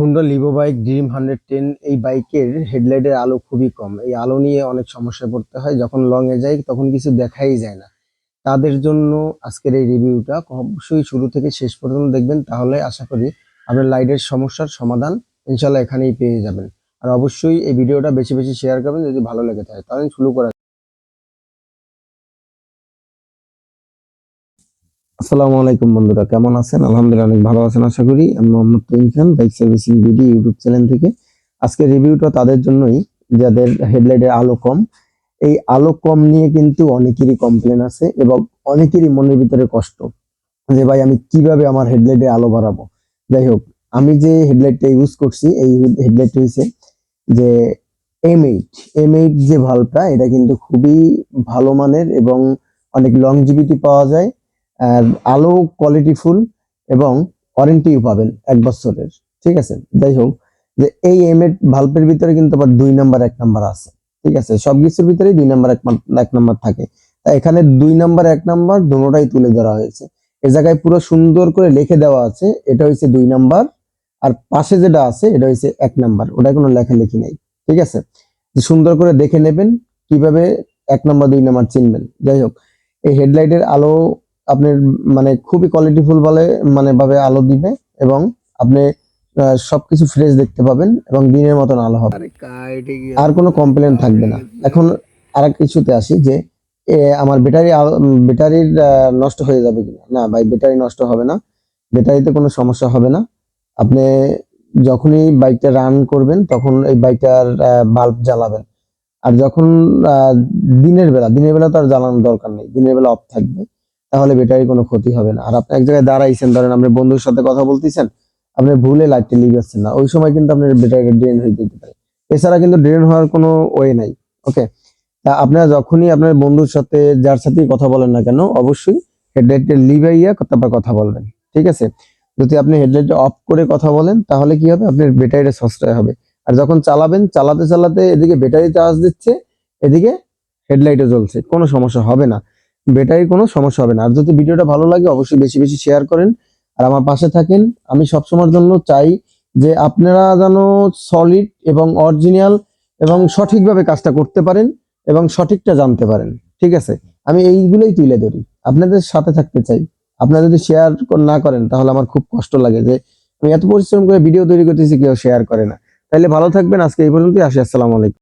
Honda Livo bike Dream hundred ten এই বাইকের হেডলাইটের আলো খুবই কম। এই আলো নিয়ে অনেক সমস্যায় পড়তে হয়, যখন লং এ যাই তখন কিছু দেখাই যায় না। তাদের জন্য আজকের এই রিভিউটা অবশ্যই শুরু থেকে শেষ পর্যন্ত দেখবেন, তাহলে আশা করি আপনার লাইটের সমস্যার সমাধান ইনশাল্লাহ এখানেই পেয়ে যাবেন। আর অবশ্যই এই ভিডিওটা বেশি বেশি শেয়ার করবেন, যদি ভালো লেগে থাকে, তাহলে শুরু করা আসসালামু আলাইকুম বন্ধুরা, কেমন আছেন? আলহামদুলিল্লাহ অনেক ভালো আছেন, আশা করি। আমি Mohammad Taim Khan bike servicing BD YouTube channel থেকে। আজকে রিভিউটা তাদের জন্যই, যাদের হেডলাইটের আলো কম, এই আলো কম নিয়ে কিন্তু অনেকেরই কমপ্লেন আছে এবং অনেকেরই মনের ভিতরে কষ্ট যে, ভাই, আমি কীভাবে আমার হেডলাইটে আলো বাড়াবো? যাই হোক, আমি যে হেডলাইটটা ইউজ করছি, এই হেডলাইট হয়েছে যে এম এইট এম এইট যে ভাল্বটা এটা কিন্তু খুবই ভালো মানের এবং অনেক লংজিভিটি পাওয়া যায়। আলো কোয়ালিটিফুল এবং ওয়ারেন্টিও পাবেন এক বছরের, ঠিক আছে? যাই হোক, যে এই এম এর ভাল্বের ভিতরে কিন্তু আবার দুই নাম্বার এক নাম্বার আছে, ঠিক আছে? সব কিছুর ভিতরেই দুই নাম্বার এক নাম্বার থাকে। তা এখানে দুই নাম্বার এক নাম্বার দুটোটাই তুলে ধরা হয়েছে। এ জায়গায় পুরো সুন্দর করে লিখে দেওয়া আছে, এটা হচ্ছে দুই নাম্বার আর পাশে যেটা আছে, এটা হচ্ছে এক নাম্বার ওটা কোনো লেখালেখি নেই, ঠিক আছে? সুন্দর করে দেখে নেবেন, কীভাবে এক নাম্বার দুই নাম্বার চিনবেন। যাই হোক, এই হেডলাইটের আলো আপনার মানে খুবই কোয়ালিটিফুল বলে মানে ভাবে আলো দিবে এবং আপনি সবকিছু ফ্রেশ দেখতে পাবেন এবং দিনের মতন আলো হবে। আর কোনো কমপ্লেন থাকবে না। এখন আর এক কিছুতে আসি যে আমার ব্যাটারি ব্যাটারির নষ্ট হয়ে যাবে কিনা? না ভাই ব্যাটারি নষ্ট হবে না। ব্যাটারিতে কোনো সমস্যা হবে না। আপনি যখনই বাইকটা রান করবেন তখন এই বাইকটার বাল্ব জ্বালাবেন। আর যখন আহ, দিনের বেলা দিনের বেলা তো আর জ্বালানোর দরকার নেই। দিনের বেলা অফ থাকবে। তাহলে ব্যাটারি কোনো ক্ষতি হবে না। আর আপনি এক জায়গায় দাঁড়াইছেন, ধরেন আপনি বন্ধুর সাথে কথা বলতেছেন, আপনি ভুলে লাইটটা লিভাচ্ছেন না। ওই সময় কিন্তু আপনার ব্যাটারি ড্রেন হয়ে যেতে পারে। এছাড়া কিন্তু ড্রেন হওয়ার কোনো ওয়ে নাই ওকে তা আপনারা যখনই আপনার বন্ধুর সাথে, যার সাথেই কথা বলেন না কেন, অবশ্যই হেডলাইটটা লিভাইয়া তারপর কথা বলবেন, ঠিক আছে? যদি আপনি হেডলাইটটা অফ করে কথা বলেন, তাহলে কি হবে? আপনার ব্যাটারিটা সাশ্রয় হবে। আর যখন চালাবেন, চালাতে চালাতে এদিকে ব্যাটারি চার্জ দিচ্ছে, এদিকে হেডলাইটও জ্বলছে, কোনো সমস্যা হবে না। ব্যাটারি কোনো সমস্যা হবে না। আর যদি ভিডিওটা ভালো লাগে, অবশ্যই বেশি বেশি শেয়ার করেন। আর আমার পাশে থাকেন। আমি সবসময়ের জন্য চাই যে আপনারা যেন সলিড এবং অরিজিনাল এবং সঠিকভাবে কাজটা করতে পারেন এবং সঠিকটা জানতে পারেন। ঠিক আছে? আমি এইগুলোই তুলে ধরি। আপনাদের সাথে থাকতে চাই। আপনারা যদি শেয়ার না করেন, তাহলে আমার খুব কষ্ট লাগে যে আমি এত পরিশ্রম করে ভিডিও তৈরি করতেছি, কেউ শেয়ার করে না। তাইলে ভালো থাকবেন। আজকে এই পর্যন্তই। আসি। আসসালামু আলাইকুম।